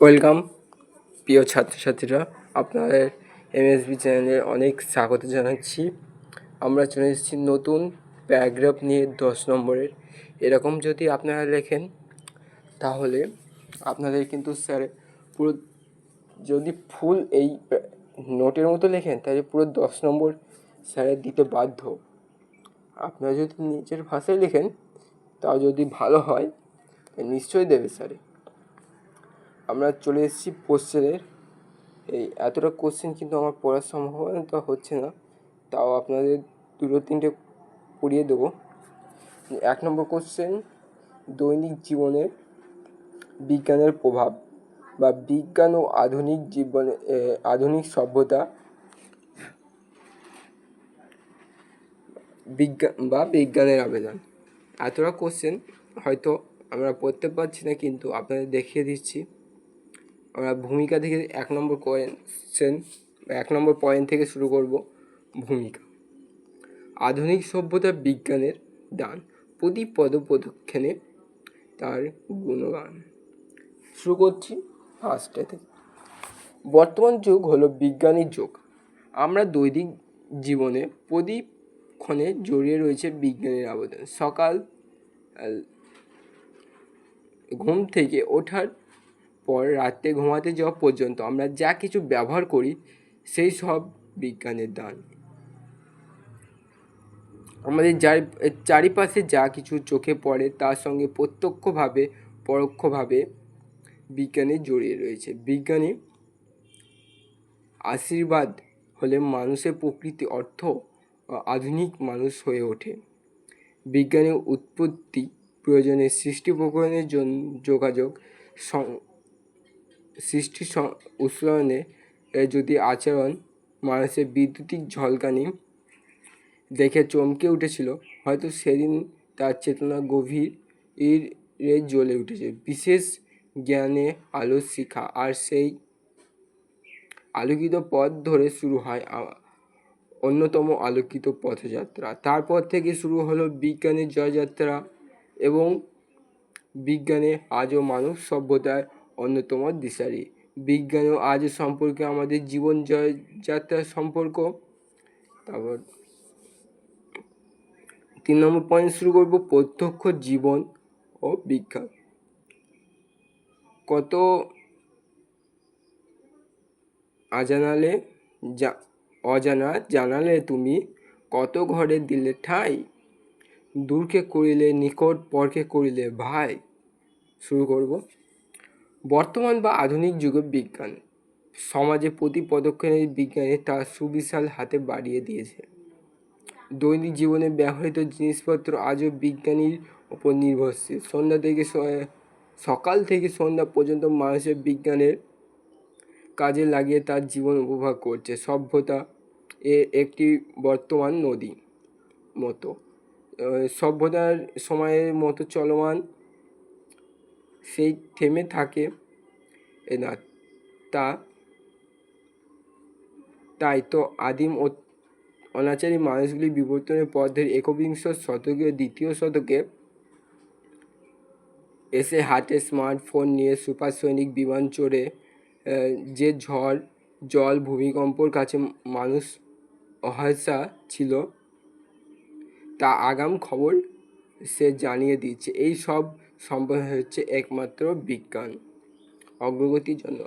Welcome, প্রিয় ছাত্রছাত্রীরা, আপনাদের এমএসবি চ্যানেলে অনেক স্বাগত জানাচ্ছি। আমরা চলে এসেছি নতুন প্যারাগ্রাফ নিয়ে দশ নম্বরের। এরকম যদি আপনারা লেখেন, তাহলে আপনাদের কিন্তু স্যার পুরো যদি ফুল এই নোটের মতো লেখেন, তাহলে পুরো দশ নম্বর স্যারের দিতে বাধ্য। আপনারা যদি নিজের ভাষায় লেখেন, তাও যদি ভালো হয়, নিশ্চয়ই দেবে স্যারে। আমরা চলে এসেছি কোশ্চেনের এই এতটা কোশ্চেন কিন্তু আমার পড়ার সম্ভাবনা তো হচ্ছে না, তাও আপনাদের দুটো তিনটে পড়িয়ে দেবো। এক নম্বর কোশ্চেন দৈনিক জীবনে বিজ্ঞানের প্রভাব বা বিজ্ঞান ও আধুনিক জীবনে আধুনিক সভ্যতা বিজ্ঞান বা বিজ্ঞানের আবেদন। এতটা কোশ্চেন হয়তো আমরা পড়তে পারছি না, কিন্তু আপনাদের দেখিয়ে দিচ্ছি। ভূমিকা থেকে এক নম্বর কোয়েশ্চেন এক নম্বর পয়েন্ট থেকে শুরু করব ভূমিকা। আধুনিক সভ্যতা বিজ্ঞানের দান, প্রতি পদ তার গুণগান। শুরু করছি ফার্স্টে থেকে। বর্তমান যুগ হলো বিজ্ঞানীর যুগ। আমরা দৈনিক জীবনে প্রদীপক্ষণে জড়িয়ে রয়েছে বিজ্ঞানের আবেদন। সকাল ঘুম থেকে ওঠার পর রাতে ঘুমাতে যাওয়া পর্যন্ত আমরা যা কিছু ব্যবহার করি, সেই সব বিজ্ঞানের দান। আমাদের যার চারিপাশে যা কিছু চোখে পড়ে, তার সঙ্গে প্রত্যক্ষভাবে, পরোক্ষভাবে বিজ্ঞানে জড়িয়ে রয়েছে। বিজ্ঞানী আশীর্বাদ হলে মানুষের প্রকৃতি অর্থ আধুনিক মানুষ হয়ে ওঠে। বিজ্ঞানের উৎপত্তি প্রয়োজনে সৃষ্টি প্রকরণের জন্য যোগাযোগ সৃষ্টি এ যদি আচরণ মানুষের বিদ্যুতিক ঝলকানি দেখে চমকে উঠেছিল, হয়তো সেদিন তার চেতনা গভীর এ জ্বলে উঠেছে। বিশেষ জ্ঞানে আলোর শিখা, আর সেই আলোকিত পথ ধরে শুরু হয় অন্যতম আলোকিত পথযাত্রা। তারপর থেকে শুরু হলো বিজ্ঞানের জয়যাত্রা এবং বিজ্ঞানে আজও মানব সভ্যতার অন্যতম দিশারি। বিজ্ঞান ও আজ সম্পর্কে আমাদের জীবন যাত্রার সম্পর্ক। তারপর তিন নম্বর পয়েন্ট শুরু করব, প্রত্যক্ষ জীবন ও বিজ্ঞান। কত আজানালে যা অজানা জানালে তুমি কত ঘরে দিলে ঠাই? দূরকে করিলে নিকট, পরকে করিলে ভাই? শুরু করব। বর্তমান বা আধুনিক যুগে বিজ্ঞান। সমাজে প্রতি পদক্ষেপে বিজ্ঞানে তার সুবিশাল হাতে বাড়িয়ে দিয়েছে। দৈনিক জীবনে ব্যবহৃত জিনিসপত্র আজও বিজ্ঞানীর ওপর নির্ভরশীল। সন্ধ্যা থেকে সকাল থেকে সন্ধ্যা পর্যন্ত মানুষের বিজ্ঞানের কাজে লাগিয়ে তার জীবন উপভোগ করছে। সভ্যতা এর একটি বর্তমান নদী মতো। সভ্যতার সময়ের মতো চলমান সেই থেমে থাকে না। তা, তাই তো আদিম ও অনাচারী মানুষগুলি বিবর্তনের পথ একবিংশ শতকে দ্বিতীয় শতকে এসে হাতে স্মার্টফোন নিয়ে সুপারসৈনিক বিমান চড়ে যে ঝড়, জল, ভূমিকম্পর কাছে মানুষ অহাসা ছিল, তা আগাম খবর সে জানিয়ে দিচ্ছে এই সব সম্ভব হচ্ছে একমাত্র বিজ্ঞান, অগ্রগতির জন্য।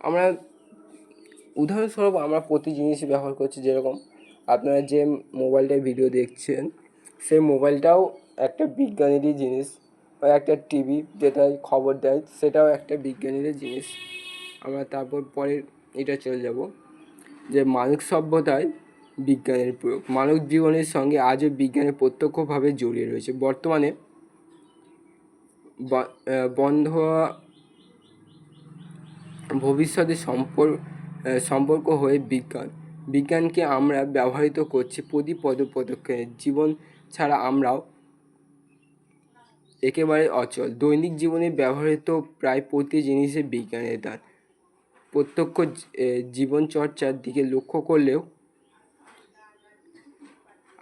আমরা, উদাহরণস্বরূপ আমরা প্রতি জিনিস ব্যবহার করছি যেরকম আপনারা যে মোবাইলটায় ভিডিও দেখছেন, সেই মোবাইলটাও একটা বিজ্ঞানেরই জিনিস বা একটা টিভি যেটাই খবর দেয়, সেটাও একটা বিজ্ঞানেরই জিনিস। আমরা তারপর পরে এটা চলে যাব যে মানব সভ্যতায় বিজ্ঞানের প্রয়োগ। মানব জীবনের সঙ্গে আজও বিজ্ঞানের প্রত্যক্ষভাবে জড়িয়ে রয়েছে। বর্তমানে বন্ধ হওয়া ভবিষ্যতে সম্পর্ক হয়ে বিজ্ঞান। বিজ্ঞানকে আমরা ব্যবহৃত করছি প্রতি পদ পদক্ষেপে জীবন ছাড়া আমরাও একেবারে অচল। দৈনিক জীবনে ব্যবহৃত প্রায় প্রতি জিনিসে বিজ্ঞানের দান। প্রত্যক্ষ জীবনচর্চার দিকে লক্ষ্য করলেও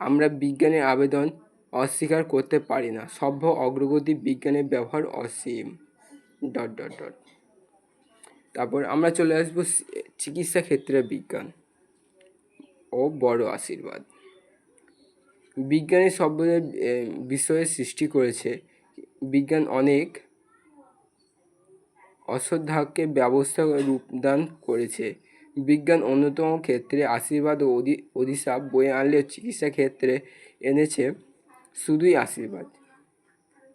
আমরা বিজ্ঞানের আবেদন অস্বীকার করতে পারি না। সভ্য অগ্রগতি বিজ্ঞানের ব্যবহার অসীম। Dot dot dot. তারপর আমরা চলে আসব চিকিৎসা ক্ষেত্রে বিজ্ঞান ও বড় আশীর্বাদ। বিজ্ঞানী এ, বিষয়ে সৃষ্টি করেছে। বিজ্ঞান অনেক অশ্রদ্ধাকে ব্যবস্থা রূপদান করেছে। বিজ্ঞান অন্যতম ক্ষেত্রে আশীর্বাদ ও অধিশাপ বয়ে আনলেও চিকিৎসা ক্ষেত্রে এনেছে শুধুই আশীর্বাদ।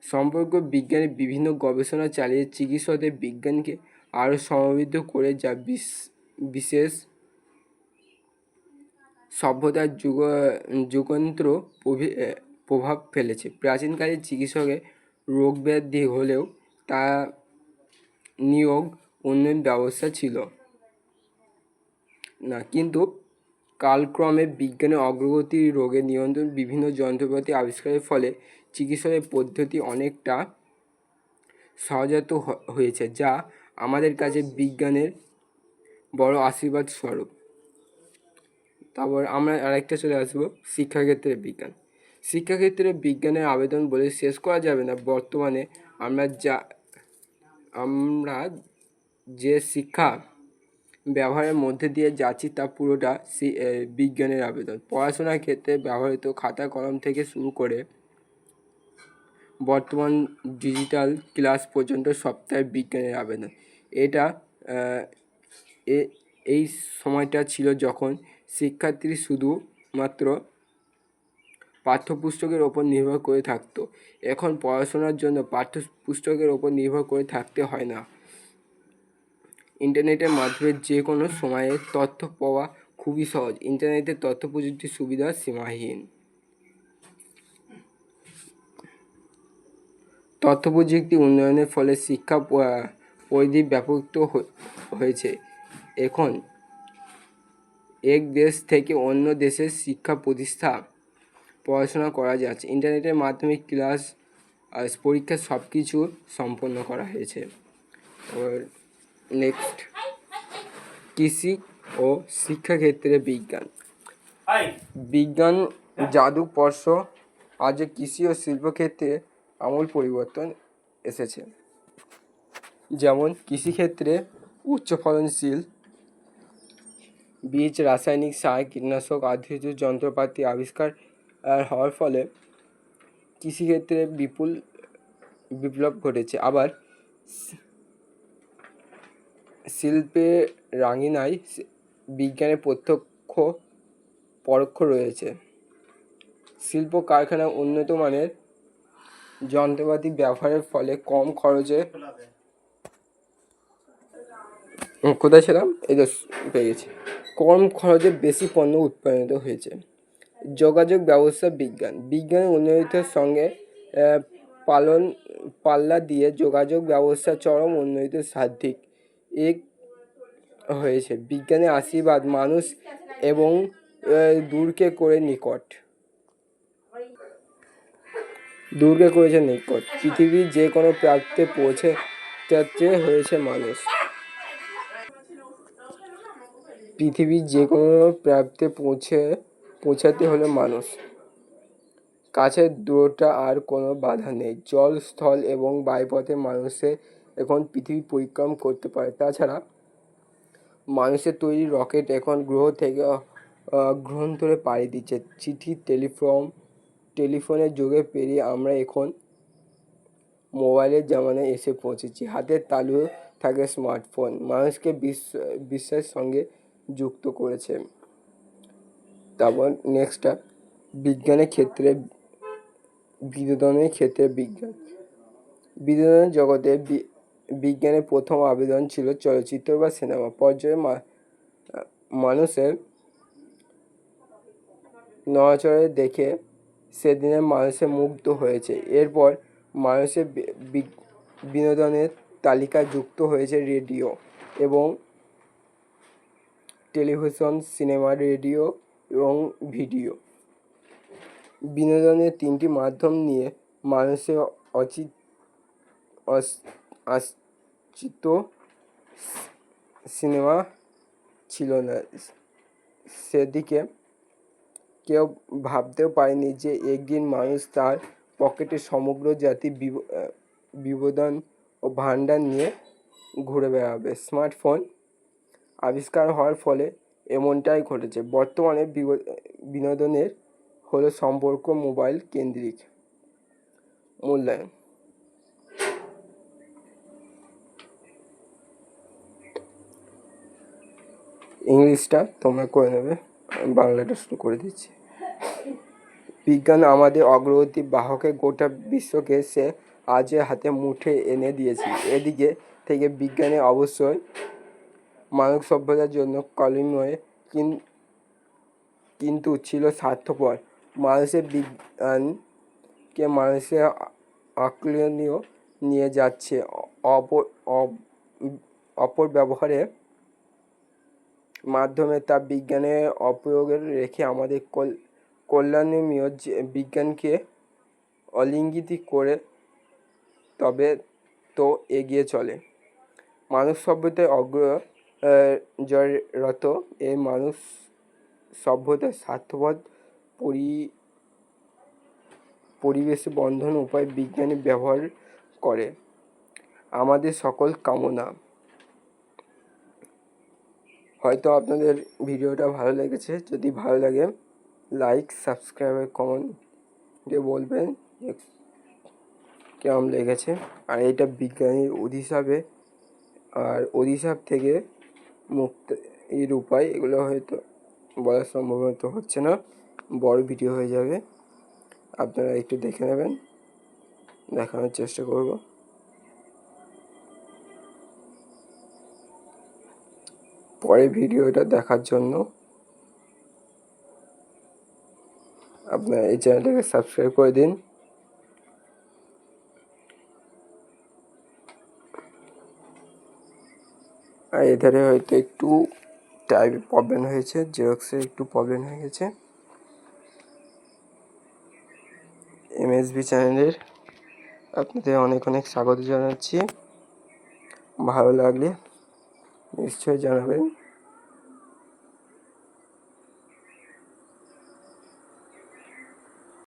সম্পর্ক বিজ্ঞানের বিভিন্ন গবেষণা চালিয়ে চিকিৎসকদের বিজ্ঞানকে আরও সমৃদ্ধ করে যা বিশ- বিশেষ সভ্যতার যুগ যুগান্তর প্রভি- প্রভাব ফেলেছে। প্রাচীনকালে চিকিৎসকের রোগ ব্যাধি হলেও তা নিয়োগ উন্নয়ন ব্যবস্থা ছিল না। কিন্তু কালক্রমে বিজ্ঞানের অগ্রগতি রোগে নিয়ন্ত্রণ বিভিন্ন যন্ত্রপাতি আবিষ্কারের ফলে চিকিৎসকের পদ্ধতি অনেকটা সহজাত হয়েছে, যা আমাদের কাছে বিজ্ঞানের বড় আশীর্বাদ স্বরূপ। তারপর আমরা আরেকটা চলে আসব শিক্ষাক্ষেত্রে বিজ্ঞান। শিক্ষাক্ষেত্রে বিজ্ঞানের আবেদন বলে শেষ করা যাবে না। বর্তমানে আমরা যা, আমরা যে শিক্ষা ব্যবহারের মধ্যে দিয়ে যাচ্ছি তা পুরোটা সি- বিজ্ঞানের আবেদন। পড়াশোনার ক্ষেত্রে ব্যবহৃত খাতা কলম থেকে শুরু করে বর্তমান ডিজিটাল ক্লাস পর্যন্ত সপ্তাহে বিজ্ঞানের আবেদন। এটা এই সময়টা ছিল যখন শিক্ষার্থী শুধুমাত্র পাঠ্যপুস্তকের ওপর নির্ভর করে থাকতো। এখন পড়াশোনার জন্য পাঠ্যপুস্তকের ওপর নির্ভর করে থাকতে হয় না। ইন্টারনেটের মাধ্যমে যে কোনো সময়ে তথ্য পাওয়া খুবই সহজ। ইন্টারনেটের তথ্য প্রযুক্তির সুবিধা সীমাহীন। তথ্য প্রযুক্তি উন্নয়নের ফলে শিক্ষা পরিধি ব্যাপক হয়েছে। এখন এক দেশ থেকে অন্য দেশের শিক্ষা প্রতিষ্ঠা পড়াশোনা করা যাচ্ছে। ইন্টারনেটের মাধ্যমে ক্লাস পরীক্ষা সব কিছু সম্পন্ন করা হয়েছে। নেক্সট কৃষি ও শিক্ষাক্ষেত্রে বিজ্ঞান। বিজ্ঞান জাদু স্পর্শ আজ কৃষি ও শিল্পক্ষেত্রে আমূল পরিবর্তন এসেছে। যেমন কৃষিক্ষেত্রে উচ্চ ফলনশীল বীজ রাসায়নিক সার কীটনাশক আধুনিক যন্ত্রপাতি আবিষ্কার হওয়ার ফলে কৃষিক্ষেত্রে বিপুল বিপ্লব ঘটেছে। আবার শিল্পে রাঙিনায় বিজ্ঞানের প্রত্যক্ষ পরোক্ষ রয়েছে। শিল্প কারখানা উন্নত মানের যন্ত্রপাতি ব্যবহারের ফলে কম খরচে কোথায় ছিলাম? এই তো পেয়ে গেছি। কম খরচে বেশি পণ্য উৎপাদিত হয়েছে। যোগাযোগ ব্যবস্থা বিজ্ঞান। বিজ্ঞানের উন্নয়নের সঙ্গে পালন, পাল্লা দিয়ে যোগাযোগ ব্যবস্থা চরম উন্নয়িত সাধিক এক হয়েছে। বিজ্ঞানের আশীর্বাদ, মানুষ এবং দূরকে করে নিকট। দূরকে করেছে নিকট। পৃথিবীর যে কোনো প্রান্তে পৌঁছে যাচ্ছে হয়েছে মানুষ। পৃথিবীর যে কোনো প্রান্তে পৌঁছে, পৌঁছাতে হলে মানুষ। কাছের দূরটা আর কোনো বাধা নেই। জল, স্থল এবং বায়ুপথে মানুষে এখন পৃথিবী পরিক্রম করতে পারে। তাছাড়া মানুষের তৈরি রকেট এখন গ্রহ থেকে গ্রহান্তরে পাড়ি দিচ্ছে। চিঠি, টেলিফোন, টেলিফোনের যুগে পেরিয়ে আমরা এখন মোবাইলের জামানায় এসে পৌঁছেছি। হাতের তালু থাকে স্মার্টফোন। মানুষকে বিশ্ব বিশ্বের সঙ্গে যুক্ত করেছে। তারপর নেক্সটটা বিজ্ঞানের ক্ষেত্রে, বিনোদনের ক্ষেত্রে বিজ্ঞান। বিনোদনের জগতে বিজ্ঞানের প্রথম আবেদন ছিল চলচ্চিত্র বা সিনেমা। পর্যায়ে মানুষের নড়াচড়ে দেখে সেদিনে মানুষের মুগ্ধ হয়েছে। এরপর মানুষের বিনোদনের তালিকায় যুক্ত হয়েছে রেডিও এবং টেলিভিশন, সিনেমা, রেডিও এবং ভিডিও। বিনোদনের তিনটি মাধ্যম নিয়ে মানুষের অচিত অস- আশ্চিত সিনেমা ছিল না। সেদিকে কেউ ভাবতেও পারেনি যে একদিন মানুষ তার পকেটে সমগ্র জাতি বিব- আহ, ও ভাণ্ডার নিয়ে ঘুরে বেড়াবে। স্মার্টফোন আবিষ্কার হওয়ার ফলে এমনটাই ঘটেছে। বর্তমানে বিনোদনের হলো সম্পর্ক মোবাইল কেন্দ্রিক মূল্যায়ন। ইংলিশটা তোমরা করে নেবে। বাংলাটা শুরু করে দিচ্ছি। বিজ্ঞান আমাদের অগ্রগতি বাহকে গোটা বিশ্বকে সে আজের হাতে মুঠে এনে দিয়েছে। এদিকে থেকে বিজ্ঞানে অবশ্যই মানব সভ্যতার জন্য কলিময় কিন- কিন্তু ছিল স্বার্থপর। মানুষের বিজ্ঞানকে মানুষের আকলনীয় নিয়ে যাচ্ছে। অপর অপর ব্যবহারে মাধ্যমে তা বিজ্ঞানের অপ্রয়োগের রেখে আমাদের কল- কল্যাণময় বিজ্ঞানকে অলিঙ্গিত করে তবে তো এগিয়ে চলে। মানব সভ্যতায় অগ্র জয়রত এই মানুষ সভ্যতার স্বার্থপর পরি, পরিবেশ বন্ধন উপায় বিজ্ঞানী ব্যবহার করে। আমাদের সকল কামনা। হয়তো আপনাদের ভিডিওটা ভালো লেগেছে। যদি ভালো লাগে লাইক সাবস্ক্রাইব কমেন্টে বলবেন কেমন লেগেছে। আর এটা বিজ্ঞানীর অধিসাবে আর অধিসাপ থেকে মুক্ত এর উপায় এগুলো হয়তো বলা সম্ভবত হচ্ছে না। বড় ভিডিও হয়ে যাবে। আপনারা একটু দেখে নেবেন। দেখানোর চেষ্টা করব। পরে ভিডিওটা দেখার জন্য আপনারা এই চ্যানেলটাকে সাবস্ক্রাইব করে দিন। আর এধারে হয়তো একটু টাইপ প্রবলেম হয়েছে জেরক্সের একটু প্রবলেম হয়ে গেছে। এমএসবি চ্যানেলের আপনাদের অনেক অনেক স্বাগত জানাচ্ছি। ভালো লাগলে নিশ্চয়ই জানাবেন।